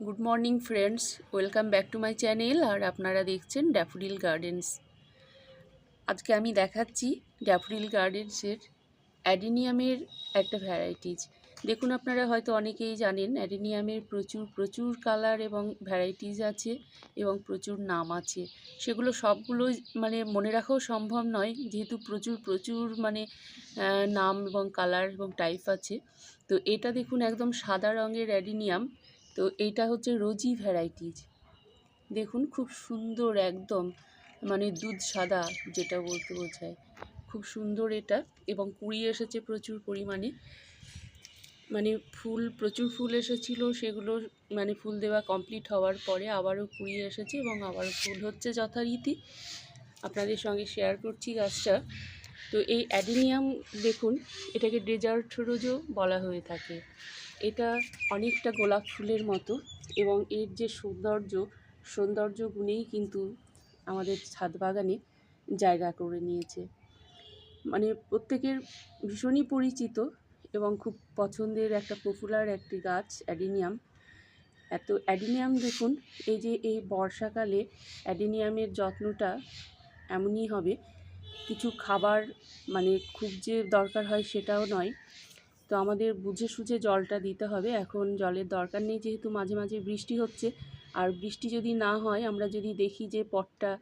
Good morning friends welcome back to my channel আর আপনারা দেখছেন daffodil gardens আজকে আমি দেখাচ্ছি ড্যাফোডিল গার্ডেন্সের অ্যাডিনিয়ামের একটা ভ্যারাইটিজ দেখুন, আপনারা হয়তো অনেকেই জানেন, অ্যাডিনিয়ামের প্রচুর প্রচুর কালার এবং ভ্যারাইটিজ আছে এবং প্রচুর নাম আছে। সেগুলো সবগুলো মানে মনে রাখাও সম্ভব নয়, যেহেতু প্রচুর প্রচুর মানে নাম এবং কালার এবং টাইপ আছে। তো এটা দেখুন, একদম সাদা রঙের অ্যাডিনিয়াম। তো এইটা হচ্ছে রোজি ভ্যারাইটিজ। দেখুন, খুব সুন্দর একদম মানে দুধ সাদা যেটা বলতে বোঝায়। খুব সুন্দর এটা এবং কুড়ি এসেছে প্রচুর পরিমাণে। মানে ফুল, প্রচুর ফুল এসেছিল, সেগুলো মানে ফুল দেওয়া কমপ্লিট হওয়ার পরে আবারও কুড়ি এসেছে এবং আবারও ফুল হচ্ছে যথারীতি। আপনাদের সঙ্গে শেয়ার করছি গাছটা। তো এই অ্যাডিনিয়াম দেখুন, এটাকে ডেজার্ট রোজও বলা হয়ে থাকে। এটা অনেকটা গোলাপ ফুলের মতো এবং এর যে সৌন্দর্য সৌন্দর্য গুণেই কিন্তু আমাদের ছাদ বাগানে জায়গা করে নিয়েছে। মানে প্রত্যেকের ভীষণই পরিচিত এবং খুব পছন্দের একটা পপুলার একটি গাছ অ্যাডিনিয়াম। এত অ্যাডিনিয়াম দেখুন, এই যে এই বর্ষাকালে অ্যাডিনিয়ামের যত্নটা এমনই হবে কিছু খাবার মানে খুব যে দরকার হয় সেটাও নয়। তো আমাদের বুঝে সুঝে জলটা দিতে হবে। এখন জলের দরকার নেই যেহেতু মাঝে মাঝে বৃষ্টি হচ্ছে। আর বৃষ্টি যদি না হয়, আমরা যদি দেখি যে পটটা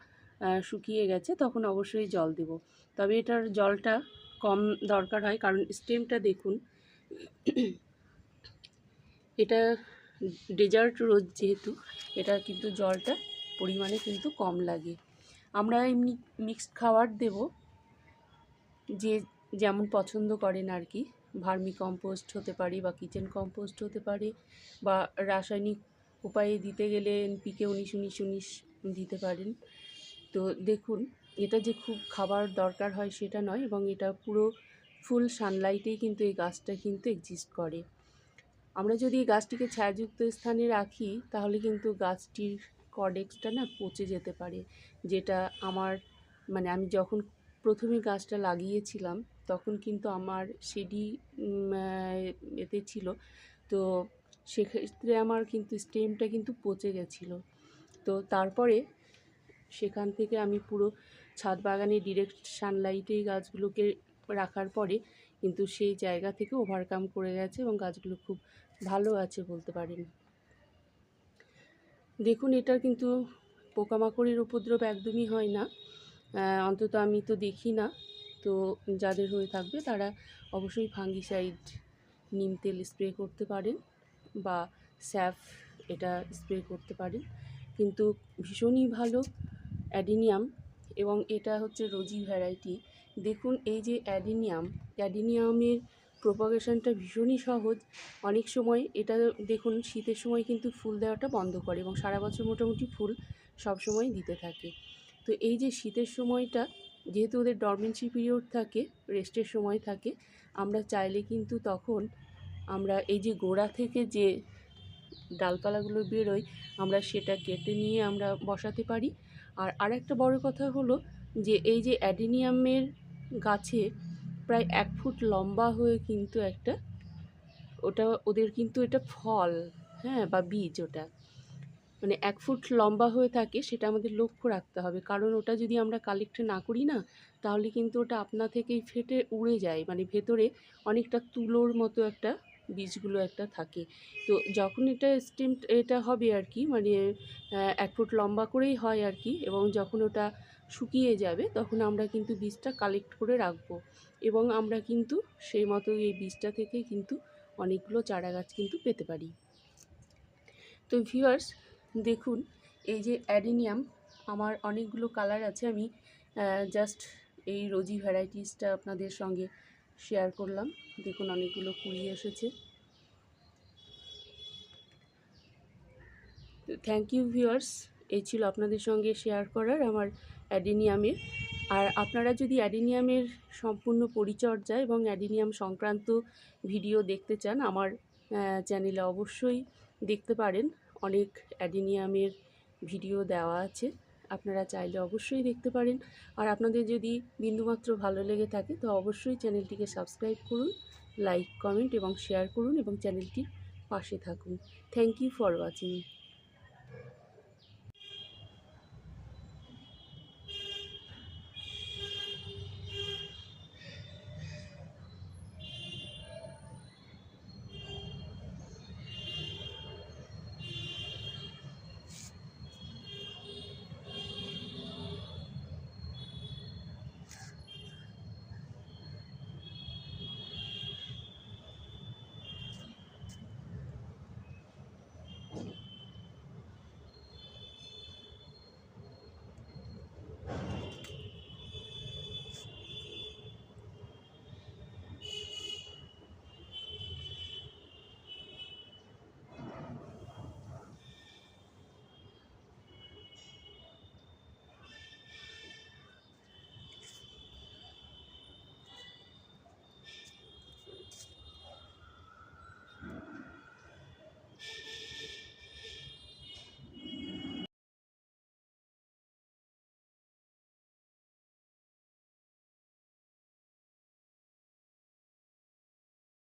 শুকিয়ে গেছে, তখন অবশ্যই জল দেব। তবে এটার জলটা কম দরকার হয়, কারণ স্টেমটা দেখুন। এটা ডেজার্ট রোজ যেহেতু, এটা কিন্তু জলটা পরিমাণে কিন্তু কম লাগে। আমরা এমনি মিক্সড খাবার দেব। যে যেমন পছন্দ করেন আর কি। ভার্মি কম্পোস্ট হতে পারে বা কিচেন কম্পোস্ট হতে পারে বা রাসায়নিক উপায়ে দিতে গেলে এনপিকে উনিশ উনিশ উনিশ দিতে পারেন। তো দেখুন, এটা যে খুব খাবার দরকার হয় সেটা নয় এবং এটা পুরো ফুল সানলাইটেই কিন্তু এই গাছটা কিন্তু এক্সিস্ট করে। আমরা যদি এই গাছটিকে ছায়াযুক্ত স্থানে রাখি, তাহলে কিন্তু গাছটির কডেক্সটা না পচে যেতে পারে। যেটা আমার মানে আমি যখন প্রথমে গাছটা লাগিয়েছিলাম, তখন কিন্তু আমার সেডি এতে ছিল। তো সেক্ষেত্রে আমার কিন্তু স্টেমটা কিন্তু পচে গেছিল। তো তারপরে সেখান থেকে আমি পুরো ছাদ বাগানে ডিরেক্ট সানলাইটেই গাছগুলোকে রাখার পরে কিন্তু সেই জায়গা থেকে ওভারকাম করে গেছে এবং গাছগুলো খুব ভালো আছে বলতে পারেন। দেখুন, এটার কিন্তু পোকামাকড়ের উপদ্রব একদমই হয় না। অন্তত আমি তো দেখি না। তো যাদের হয়ে থাকবে, তারা অবশ্যই ফাঙ্গিসাইড, নিম তেল স্প্রে করতে পারেন বা স্যাফ এটা স্প্রে করতে পারেন। কিন্তু ভীষণই ভালো অ্যাডিনিয়াম এবং এটা হচ্ছে রোজি ভ্যারাইটি। দেখুন, এই যে অ্যাডিনিয়াম, অ্যাডিনিয়ামের প্রোপাগেশনটা ভীষণই সহজ। অনেক সময় এটা দেখুন, শীতের সময় কিন্তু ফুল দেওয়াটা বন্ধ করে এবং সারা বছর মোটামুটি ফুল সব সময় দিতে থাকে। তো এই যে শীতের সময়টা, যেহেতু ওদের ডরমেন্সি পিরিয়ড থাকে রেস্টের সময় থাকে, আমরা চাইলে কিন্তু তখন আমরা এই যে গোড়া থেকে যে ডালপালাগুলো বেরোয়, আমরা সেটা কেটে নিয়ে আমরা বসাতে পারি। আর আরেকটা বড় কথা হলো যে এই যে অ্যাডিনিয়ামের গাছে প্রায় এক ফুট লম্বা হয়ে কিন্তু একটা ওটা, ওদের কিন্তু এটা ফল হ্যাঁ বা বীজ ওটা। মানে এক ফুট লম্বা হয়ে থাকে সেটা আমাদের লক্ষ্য রাখতে হবে। কারণ ওটা যদি আমরা কালেক্ট না করি না, তাহলে কিন্তু ওটা আপনা থেকেই ফেটে উড়ে যায়। মানে ভেতরে অনেকটা তুলোর মতো একটা বীজগুলো একটা থাকে। তো যখন এটা স্টেম এটা হবে আর কি মানে এক ফুট লম্বা করেই হয় আর কি এবং যখন ওটা শুকিয়ে যাবে তখন আমরা কিন্তু বীজটা কালেক্ট করে রাখব এবং আমরা কিন্তু সেই মতো এই বীজটা থেকে কিন্তু অনেকগুলো চারা গাছ কিন্তু পেতে পারি। তো ভিউয়ার্স দেখুন, এই যে অ্যাডিনিয়াম, আমার অনেকগুলো কালার আছে, আমি জাস্ট এই রোজি ভ্যারাইটিসটা আপনাদের সঙ্গে শেয়ার করলাম। দেখুন অনেকগুলো কুড়ি এসেছে। থ্যাংক ইউ ভিউয়ার্স এই ছিল আপনাদের সঙ্গে শেয়ার করার আমার অ্যাডিনিয়ামের। আর আপনারা যদি অ্যাডিনিয়ামের সম্পূর্ণ পরিচর্যা এবং অ্যাডিনিয়াম সংক্রান্ত ভিডিও দেখতে চান, আমার চ্যানেলে অবশ্যই দেখতে পারেন। অনেক অ্যাডিনিয়ামের ভিডিও দেওয়া আছে। আপনারা চাইলে অবশ্যই দেখতে পারেন। আর আপনাদের যদি বিন্দুমাত্র ভালো লেগে থাকে, তো অবশ্যই চ্যানেলটিকে সাবস্ক্রাইব করুন, লাইক, কমেন্ট এবং শেয়ার করুন এবং চ্যানেলটির পাশে থাকুন। Thank you for watching.